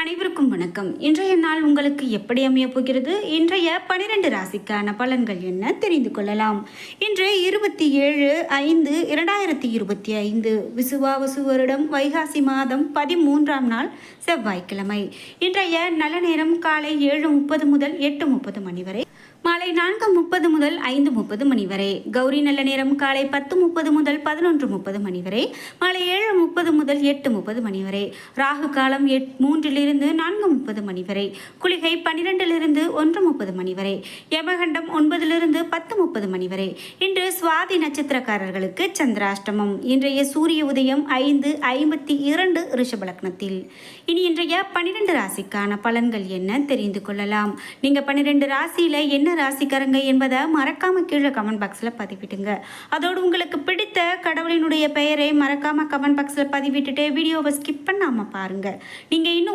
அனைவருக்கும் வணக்கம். இன்றைய நாள் உங்களுக்கு எப்படி அமைய போகிறது? இன்றைய பனிரெண்டு ராசிக்கான பலன்கள் என்ன? தெரிந்து கொள்ளலாம். இன்று இருபத்தி ஏழு ஐந்து இரண்டாயிரத்தி இருபத்தி ஐந்து விசுவாவசு வருடம் வைகாசி மாதம் பதிமூன்றாம் நாள் செவ்வாய்க்கிழமை. இன்றைய நல்ல நேரம் காலை ஏழு முப்பது முதல் எட்டு முப்பது மணி வரை. மாலை நான்கு முப்பது முதல் ஐந்து முப்பது மணி வரை. கௌரி நல்ல நேரம் காலை பத்து முப்பது முதல் பதினொன்று முப்பது மணி வரை. மாலை ஏழு முப்பது முதல் எட்டு முப்பது மணி வரை. ராகு காலம் எட் மூன்றிலிருந்து நான்கு முப்பது மணி வரை. குளிகை பன்னிரெண்டிலிருந்து ஒன்று முப்பது மணி வரை. யமகண்டம் ஒன்பதிலிருந்து பத்து முப்பது மணி வரை. இன்று சுவாதி நட்சத்திரக்காரர்களுக்கு சந்திராஷ்டமம். இன்றைய சூரிய உதயம் ஐந்து ஐம்பத்தி இரண்டு ரிஷபலக்னத்தில் இனி இன்றைய பன்னிரெண்டு ராசிக்கான பலன்கள் என்ன தெரிந்து கொள்ளலாம். நீங்க பன்னிரெண்டு ராசியில என்ன ராசிக்காரங்க என்பதை மறக்காம கீழே கமெண்ட் பாக்ஸ்ல பதிவிட்டுங்க அதோடு உங்களுக்கு பிடித்த கடவுளினுடைய பெயரை மறக்காம கமெண்ட் பாக்ஸ்ல பதிவிட்டுட்டு வீடியோவை ஸ்கிப் பண்ணாம பாருங்க. நீங்க இன்னும்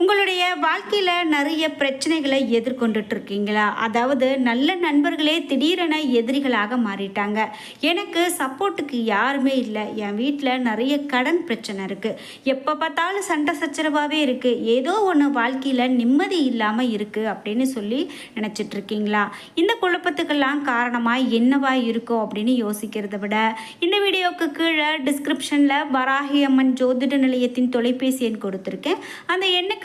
உங்களுடைய வாழ்க்கையில் நிறைய பிரச்சனைகளை எதிர்கொண்டுட்டு இருக்கீங்களா அதாவது நல்ல நண்பர்களே திடீரென எதிரிகளாக மாறிட்டாங்க. எனக்கு சப்போர்ட்டுக்கு யாருமே இல்லை. என் வீட்டில் நிறைய கடன் பிரச்சனை இருக்குது எப்போ பார்த்தாலும் சண்டை சச்சரவாகவே இருக்குது ஏதோ ஒன்று வாழ்க்கையில் நிம்மதி இல்லாமல் இருக்குது அப்படின்னு சொல்லி நினச்சிட்டு இருக்கீங்களா இந்த குழப்பத்துக்கெல்லாம் காரணமாக என்னவா இருக்கும் அப்படின்னு யோசிக்கிறத விட இந்த வீடியோவுக்கு கீழே டிஸ்கிரிப்ஷனில் வராகி அம்மன் ஜோதிட நிலையத்தின் தொலைபேசி எண் கொடுத்துருக்கேன். அந்த எண்ணுக்கு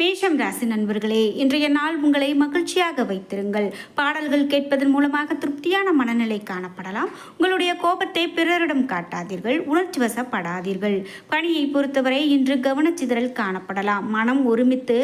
மேஷம் ராசி நண்பர்களே இன்றைய நாள் உங்களை மகிழ்ச்சியாக வைத்திருங்கள். பாடல்கள் கேட்பதன் மூலமாக திருப்தியான மனநிலை காணப்படலாம். உங்களுடைய கோபத்தை பிறரிடம் காட்டாதீர்கள் உணர்ச்சி வசப்படாதீர்கள். பணியை பொறுத்தவரை இன்று கவனச்சிதறல் காணப்படலாம். மனம் ஒருமித்து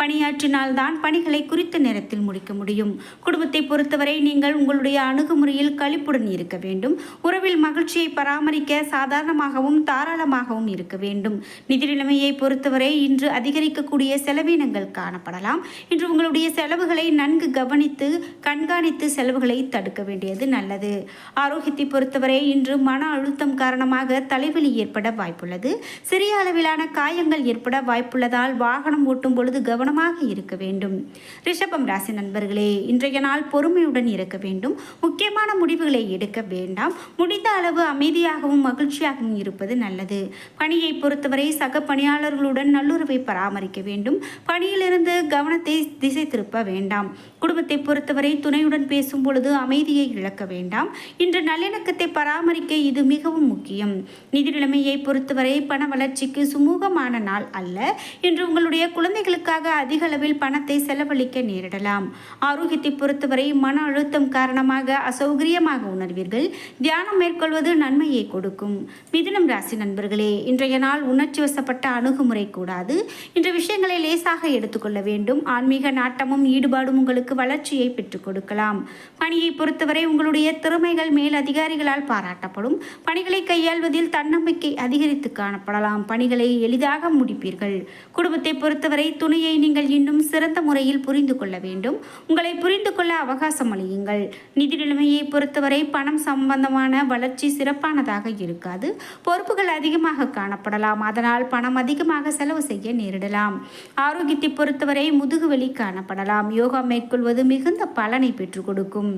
பணியாற்றினால்தான் பணிகளை குறித்த நேரத்தில் முடிக்க முடியும். குடும்பத்தை பொறுத்தவரை நீங்கள் உங்களுடைய அணுகுமுறையில் கழிப்புடன் இருக்க வேண்டும். உறவில் மகிழ்ச்சியை பராமரிக்க சாதாரணமாகவும் தாராளமாகவும் இருக்க வேண்டும். நிதி நிலைமையை பொறுத்தவரை இன்று அதிகரிக்கக்கூடிய செலவினங்கள் காணப்படலாம். இன்று உங்களுடைய செலவுகளை நன்கு கவனித்து கண்காணித்து செலவுகளை தடுக்க வேண்டியது நல்லது. ஆரோக்கியத்தை பொறுத்தவரை இன்று மன அழுத்தம் காரணமாக தலைவலி ஏற்பட வாய்ப்புள்ளது. சிறிய அளவிலான காயங்கள் ஏற்பட வாய்ப்புள்ளதால் வாகனம் ஓட்டும் பொழுது கவனமாக இருக்க வேண்டும். ரிஷபம் ராசி நண்பர்களே இன்றைய நாள் பொறுமையுடன் இருக்க வேண்டும். முக்கியமான முடிவுகளை எடுக்க வேண்டாம். முடிந்த அளவு அமைதியாகவும் மகிழ்ச்சியாகவும் இருப்பது நல்லது. பணியை பொறுத்தவரை சக பணியாளர்களுடன் நல்லுறவை பராமரிக்க வேண்டும். பணியிலிருந்து கவனத்தை திசை திருப்ப வேண்டாம். குடும்பத்தை பொறுத்தவரை துணையுடன் பேசும் பொழுது அமைதியை இழக்க வேண்டாம். இன்று நல்லிணக்கத்தை பராமரிக்க இது மிகவும் முக்கியம். நிதி நிலைமையை பொறுத்தவரை பண வளர்ச்சிக்கு சுமூகமான நாள் அல்ல. இன்று உங்களுடைய குழந்தைகளுக்காக அதிக அளவில் பணத்தை செலவழிக்க நேரிடலாம். ஆரோக்கியத்தை பொறுத்தவரை மன அழுத்தம் காரணமாக அசௌகரியமாக உணர்வீர்கள். தியானம் மேற்கொள்வது நன்மையை கொடுக்கும். மிதுனம் ராசி நண்பர்களே இன்றைய நாள் உணர்ச்சி வசப்பட்ட அணுகுமுறை கூடாது. இன்று விஷயங்களை லேசாக எடுத்துக்கொள்ள வேண்டும். ஆன்மீக நாட்டமும் ஈடுபாடும் உங்களுக்கு வளர்ச்சியை பெற்றுக் கொடுக்கலாம். பணியை பொறுத்தவரை உங்களுடைய திறமைகள் மேல் அதிகாரிகளால் பாராட்டப்படும். பணிகளை கையாள்வதில் தன்னம்பிக்கை அதிகரித்து காணப்படலாம். பணிகளை எளிதாக முடிப்பீர்கள். குடும்பத்தை பொறுத்தவரை துணையை நீங்கள் இன்னும் சிறந்த முறையில் புரிந்து கொள்ள வேண்டும். உங்களை புரிந்து கொள்ள அவகாசம் அளியுங்கள். நிதி நிலைமையை பொறுத்தவரை பணம் சம்பந்தமான வளர்ச்சி சிறப்பானதாக இருக்காது. பொறுப்புகள் அதிகமாக காணப்படலாம். அதனால் பணம் அதிகமாக செலவு செய்ய நேரிடலாம். ஆரோக்கியத்தை பொறுத்தவரை முதுகுவலி காணப்படலாம். யோகா மேற்கொள்வது மிகுந்த பலனை பெற்றுக் கொடுக்கும்.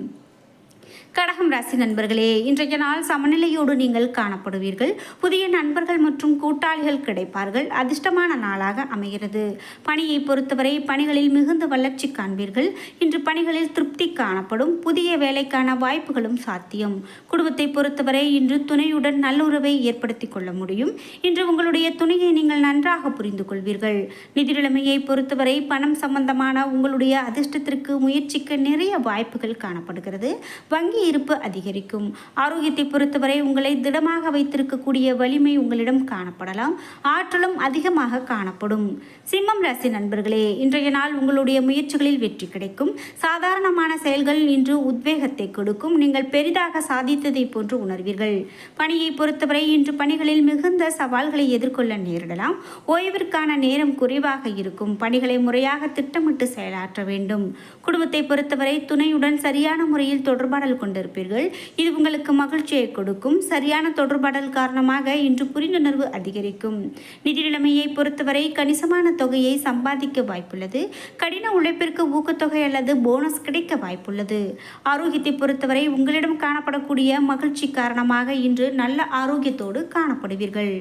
கடகம் ராசி நண்பர்களே இன்றைய நாள் சமநிலையோடு நீங்கள் காணப்படுவீர்கள். புதிய நண்பர்கள் மற்றும் கூட்டாளிகள் கிடைப்பார்கள். அதிர்ஷ்டமான நாளாக அமைகிறது. பணியை பொறுத்தவரை பணிகளில் மிகுந்த வளர்ச்சி காண்பீர்கள். இன்று பணிகளில் திருப்தி காணப்படும். புதிய வேலைக்கான வாய்ப்புகளும் சாத்தியம். குடும்பத்தை பொறுத்தவரை இன்று துணையுடன் நல்லுறவை ஏற்படுத்தி கொள்ள முடியும். இன்று உங்களுடைய துணையை நீங்கள் நன்றாக புரிந்து கொள்வீர்கள். நிதிநிலைமையை பொறுத்தவரை பணம் சம்பந்தமான உங்களுடைய அதிர்ஷ்டத்திற்கு முயற்சிக்க நிறைய வாய்ப்புகள் காணப்படுகிறது. வங்கி இருப்பு அதிகரிக்கும். ஆரோக்கியத்தை பொறுத்தவரை உங்களை திடமாக வைத்திருக்கக்கூடிய வலிமை உங்களிடம் காணப்படலாம். ஆற்றலும் அதிகமாக காணப்படும். சிம்மம் ராசி நண்பர்களே இன்றைய நாள் உங்களுடைய முயற்சிகளில் வெற்றி கிடைக்கும். சாதாரணமான செயல்கள் இன்று உத்வேகத்தை கொடுக்கும். நீங்கள் பெரிதாக சாதித்ததை போன்று உணர்வீர்கள். பணியை பொறுத்தவரை இன்று பணிகளில் மிகுந்த சவால்களை எதிர்கொள்ள நேரிடலாம். ஓய்விற்கான நேரம் குறைவாக இருக்கும். பணிகளை முறையாக திட்டமிட்டு செயலாற்ற வேண்டும். குடும்பத்தை பொறுத்தவரை துணையுடன் சரியான முறையில் தொடர்பாடல் கொண்டு கொண்டிருப்பீர்கள். இது உங்களுக்கு மகிழ்ச்சியை கொடுக்கும். சரியான தொடர்பாடல் காரணமாக இன்று புரிந்துணர்வு அதிகரிக்கும். நிதி நிலைமையை பொறுத்தவரை கணிசமான தொகையை சம்பாதிக்க வாய்ப்புள்ளது. கடின உழைப்பிற்கு ஊக்கத்தொகை அல்லது போனஸ் கிடைக்க வாய்ப்புள்ளது. ஆரோக்கியத்தை பொறுத்தவரை உங்களிடம் காணப்படக்கூடிய மகிழ்ச்சி காரணமாக இன்று நல்ல ஆரோக்கியத்தோடு காணப்படுவீர்கள்.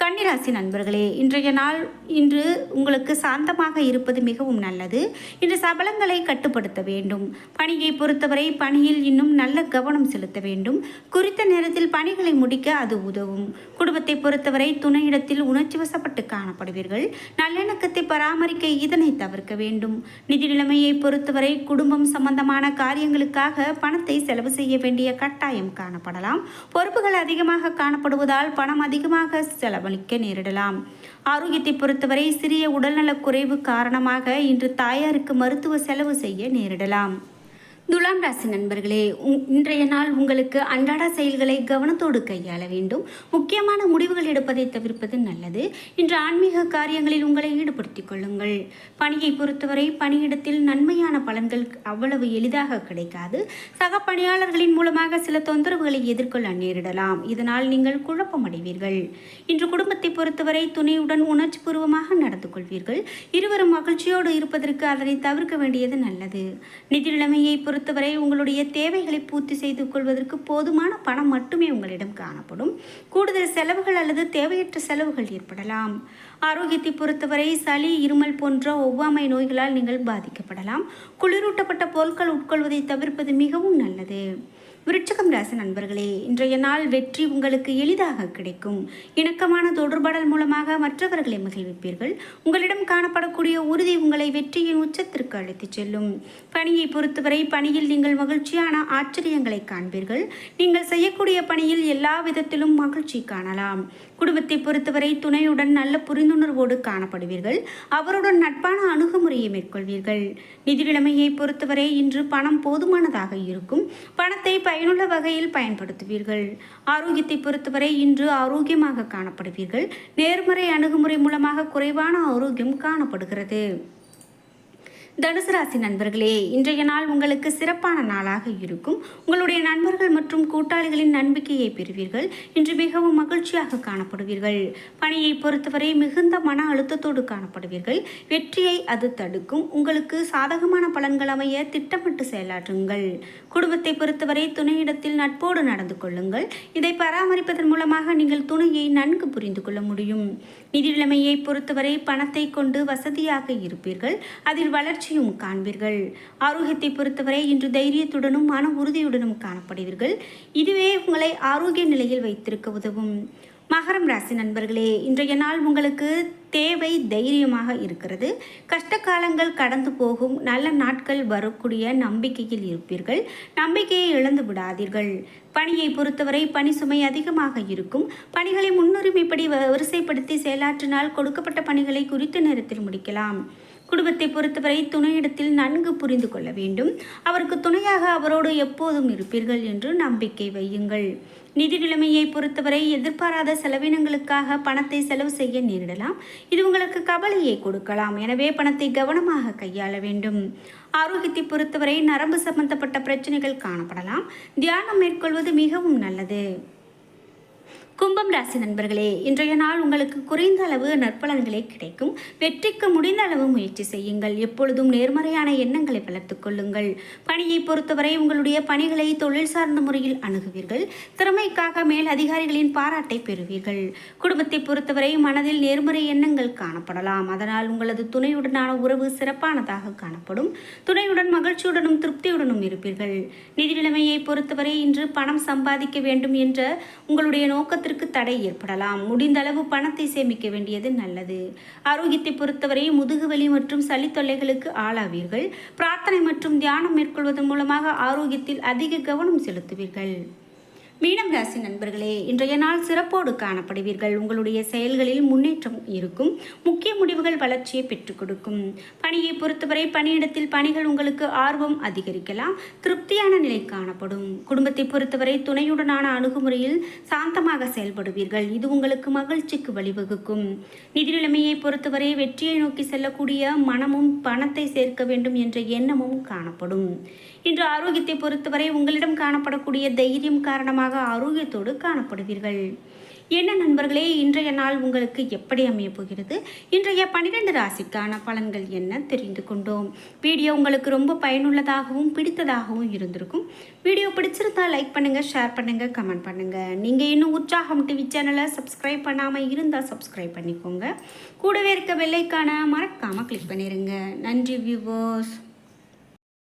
கன்னிராசி நண்பர்களே இன்றைய நாள் இன்று உங்களுக்கு சாந்தமாக இருப்பது மிகவும் நல்லது. இன்று சபலங்களை கட்டுப்படுத்த வேண்டும். பணியை பொறுத்தவரை பணியில் இன்னும் நல்ல கவனம் செலுத்த வேண்டும். குறித்த நேரத்தில் பணிகளை முடிக்க அது உதவும். குடும்பத்தை பொறுத்தவரை துணையிடத்தில் உணர்ச்சி வசப்பட்டு காணப்படுவீர்கள். நல்லிணக்கத்தை பராமரிக்க இதனை தவிர்க்க வேண்டும். நிதி நிலைமையை பொறுத்தவரை குடும்பம் சம்பந்தமான காரியங்களுக்காக பணத்தை செலவு செய்ய வேண்டிய கட்டாயம் காணப்படலாம். பொறுப்புகள் அதிகமாக காணப்படுவதால் பணம் அதிகமாக செலவு செலவழிக்க நேரிடலாம். ஆரோக்கியத்தை பொறுத்தவரை சிறிய உடல்நலக் குறைவு காரணமாக இன்று தாயாருக்கு மருத்துவ செலவு செய்ய நேரிடலாம். துலாம் ராசி நண்பர்களே உங்- இன்றைய நாள் உங்களுக்கு அன்றாட செயல்களை கவனத்தோடு கையாள வேண்டும். முக்கியமான முடிவுகள் எடுப்பதை தவிர்ப்பது நல்லது. இன்று ஆன்மீக காரியங்களில் உங்களை ஈடுபடுத்திக் கொள்ளுங்கள். பணியை பொறுத்தவரை பணியிடத்தில் நன்மையான பலன்கள் அவ்வளவு எளிதாக கிடைக்காது. சக பணியாளர்களின் மூலமாக சில தொந்தரவுகளை எதிர்கொள்ள நேரிடலாம். இதனால் நீங்கள் குழப்பமடைவீர்கள். இன்று குடும்பத்தை பொறுத்தவரை துணையுடன் உணர்ச்சிபூர்வமாக நடந்து கொள்வீர்கள். இருவரும் மகிழ்ச்சியோடு இருப்பதற்கு அதனை தவிர்க்க வேண்டியது நல்லது. நிதி நிலைமையை பொறுத்தவரை உங்களுடைய தேவைகளை பூர்த்தி செய்து கொள்வதற்கு போதுமான பணம் மட்டுமே உங்களிடம் காணப்படும். கூடுதல் செலவுகள் அல்லது தேவையற்ற செலவுகள் ஏற்படலாம். ஆரோக்கியத்தை பொறுத்தவரை சளி இருமல் போன்ற ஒவ்வாமை நோய்களால் நீங்கள் பாதிக்கப்படலாம். குளிரூட்டப்பட்ட பொருட்கள் உட்கொள்வதை தவிர்ப்பது மிகவும் நல்லது. விருட்சகம் ராசி நண்பர்களே இன்றைய நாள் வெற்றி உங்களுக்கு எளிதாக கிடைக்கும். இணக்கமான தொடர்பாடல் மூலமாக மற்றவர்களை மகிழ்விப்பீர்கள். உங்களிடம் காணப்படக்கூடிய உறுதி உங்களை வெற்றியின் உச்சத்திற்கு அழைத்துச் செல்லும். பணியை பொறுத்தவரை பணியில் நீங்கள் மகிழ்ச்சியான ஆச்சரியங்களை காண்பீர்கள். நீங்கள் செய்யக்கூடிய பணியில் எல்லா விதத்திலும் மகிழ்ச்சி காணலாம். குடும்பத்தை பொறுத்தவரை துணையுடன் நல்ல புரிந்துணர்வோடு காணப்படுவீர்கள். அவருடன் நட்பான அணுகுமுறையை மேற்கொள்வீர்கள். நிதி நிலைமையை பொறுத்தவரை இன்று பணம் போதுமானதாக இருக்கும். பணத்தை பயனுள்ள வகையில் பயன்படுத்துவீர்கள். ஆரோக்கியத்தை பொறுத்தவரை இன்று ஆரோக்கியமாக காணப்படுவீர்கள். நேர்மறை அணுகுமுறை மூலமாக குறைவான ஆரோக்கியம் காணப்படுகிறது. தனுசு ராசி நண்பர்களே இன்றைய நாள் உங்களுக்கு சிறப்பான நாளாக இருக்கும். உங்களுடைய நண்பர்கள் மற்றும் கூட்டாளிகளின் நம்பிக்கையை பெறுவீர்கள். இன்று மிகவும் மகிழ்ச்சியாக காணப்படுவீர்கள். பணியை பொறுத்தவரை மிகுந்த மன அழுத்தத்தோடு காணப்படுவீர்கள். வெற்றியை அது தடுக்கும். உங்களுக்கு சாதகமான பலன்கள் அமைய திட்டமிட்டு செயலாற்றுங்கள். குடும்பத்தை பொறுத்தவரை துணையிடத்தில் நட்போடு நடந்து கொள்ளுங்கள். இதை பராமரிப்பதன் மூலமாக நீங்கள் துணையை நன்கு புரிந்து கொள்ள முடியும். நிதி நிலைமையை பொறுத்தவரை பணத்தை கொண்டு வசதியாக இருப்பீர்கள். அதில் வளர்ச்சி வளர்ச்சியும் காண்பீர்கள். ஆரோக்கியத்தை பொறுத்தவரை இன்று தைரியத்துடனும் மன உறுதியுடனும் காணப்படுவீர்கள். இதுவே உங்களை ஆரோக்கிய நிலையில் வைத்திருக்க உதவும். மகரம் ராசி நண்பர்களே இன்றைய நாள் உங்களுக்கு தேவை தைரியமாக இருக்கிறது. கஷ்ட காலங்கள் கடந்து போகும். நல்ல நாட்கள் வரக்கூடிய நம்பிக்கையில் இருப்பீர்கள். நம்பிக்கையை இழந்து விடாதீர்கள். பணியை பொறுத்தவரை பணி சுமை அதிகமாக இருக்கும். பணிகளை முன்னுரிமைப்படி வரிசைப்படுத்தி செயலாற்றினால் கொடுக்கப்பட்ட பணிகளை குறித்த நேரத்தில் முடிக்கலாம். குடும்பத்தை பொறுத்தவரை துணையிடத்தில் நன்கு புரிந்து கொள்ள வேண்டும். அவருக்கு துணையாக அவரோடு எப்போதும் இருப்பீர்கள் என்று நம்பிக்கை வையுங்கள். நிதி நிலைமையை பொறுத்தவரை எதிர்பாராத செலவினங்களுக்காக பணத்தை செலவு செய்ய நேரிடலாம். இது உங்களுக்கு கவலையை கொடுக்கலாம். எனவே பணத்தை கவனமாக கையாள வேண்டும். ஆரோக்கியத்தை பொறுத்தவரை நரம்பு சம்பந்தப்பட்ட பிரச்சனைகள் காணப்படலாம். தியானம் மேற்கொள்வது மிகவும் நல்லது. கும்பம் ராசி நண்பர்களே இன்றைய நாள் உங்களுக்கு குறைந்த அளவு நற்பலன்களே கிடைக்கும். வெற்றிக்கு முடிந்த அளவு முயற்சி செய்யுங்கள். எப்பொழுதும் நேர்மறையான எண்ணங்களை வளர்த்துக் கொள்ளுங்கள். பணியை பொறுத்தவரை உங்களுடைய பணிகளை தொழில் சார்ந்த முறையில் அணுகுவீர்கள். திறமைக்காக மேல் அதிகாரிகளின் பாராட்டை பெறுவீர்கள். குடும்பத்தை பொறுத்தவரை மனதில் நேர்மறை எண்ணங்கள் காணப்படலாம். அதனால் உங்களது துணையுடனான உறவு சிறப்பானதாக காணப்படும். துணையுடன் மகிழ்ச்சியுடனும் திருப்தியுடனும் இருப்பீர்கள். நிதி நிலைமையை பொறுத்தவரை இன்று பணம் சம்பாதிக்க வேண்டும் என்ற உங்களுடைய நோக்கத்திற்கு தடை ஏற்படலாம். முடிந்த அளவு பணத்தை சேமிக்க வேண்டியது நல்லது. ஆரோக்கியத்தை பொறுத்தவரை முதுகுவலி மற்றும் சளி தொல்லைகளுக்கு ஆளாவீர்கள். பிரார்த்தனை மற்றும் தியானம் மேற்கொள்வதன் மூலமாக ஆரோக்கியத்தில் அதிக கவனம் செலுத்துவீர்கள். மீனம் ராசி நண்பர்களே இன்றைய நாள் சிறப்போடு காணப்படுவீர்கள். உங்களுடைய செயல்களில் முன்னேற்றம் இருக்கும். முக்கிய முடிவுகள் வளர்ச்சியை பெற்றுக் கொடுக்கும். பணியை பொறுத்தவரை பணியிடத்தில் பணிகள் உங்களுக்கு ஆர்வம் அதிகரிக்கலாம். திருப்தியான நிலை காணப்படும். குடும்பத்தை பொறுத்தவரை துணையுடனான அணுகுமுறையில் சாந்தமாக செயல்படுவீர்கள். இது உங்களுக்கு மகிழ்ச்சிக்கு வழிவகுக்கும். நிதி நிலைமையை பொறுத்தவரை வெற்றியை நோக்கி செல்லக்கூடிய மனமும் பணத்தை சேர்க்க வேண்டும் என்ற எண்ணமும் காணப்படும். இன்று ஆரோக்கியத்தை பொறுத்தவரை உங்களிடம் காணப்படக்கூடிய தைரியம் காரணமாக ஆரோக்கியத்தோடு காணப்படுவீர்கள். என்ன நண்பர்களே இன்றைய நாள் உங்களுக்கு எப்படி அமையப் போகிறது? இன்றைய பன்னிரெண்டு ராசிக்கான பலன்கள் என்ன தெரிந்து கொண்டோம். வீடியோ உங்களுக்கு ரொம்ப பயனுள்ளதாகவும் பிடித்ததாகவும் இருந்திருக்கும். வீடியோ பிடிச்சிருந்தா லைக் பண்ணுங்கள் ஷேர் பண்ணுங்கள் கமெண்ட் பண்ணுங்கள் நீங்கள் இன்னும் உற்சாகம் டிவி சேனலை சப்ஸ்கிரைப் பண்ணாமல் இருந்தால் சப்ஸ்கிரைப் பண்ணிக்கோங்க. கூடவே இருக்க வெள்ளைக்கான மறக்காமல் கிளிக் பண்ணிடுங்க நன்றி வியூவர்ஸ்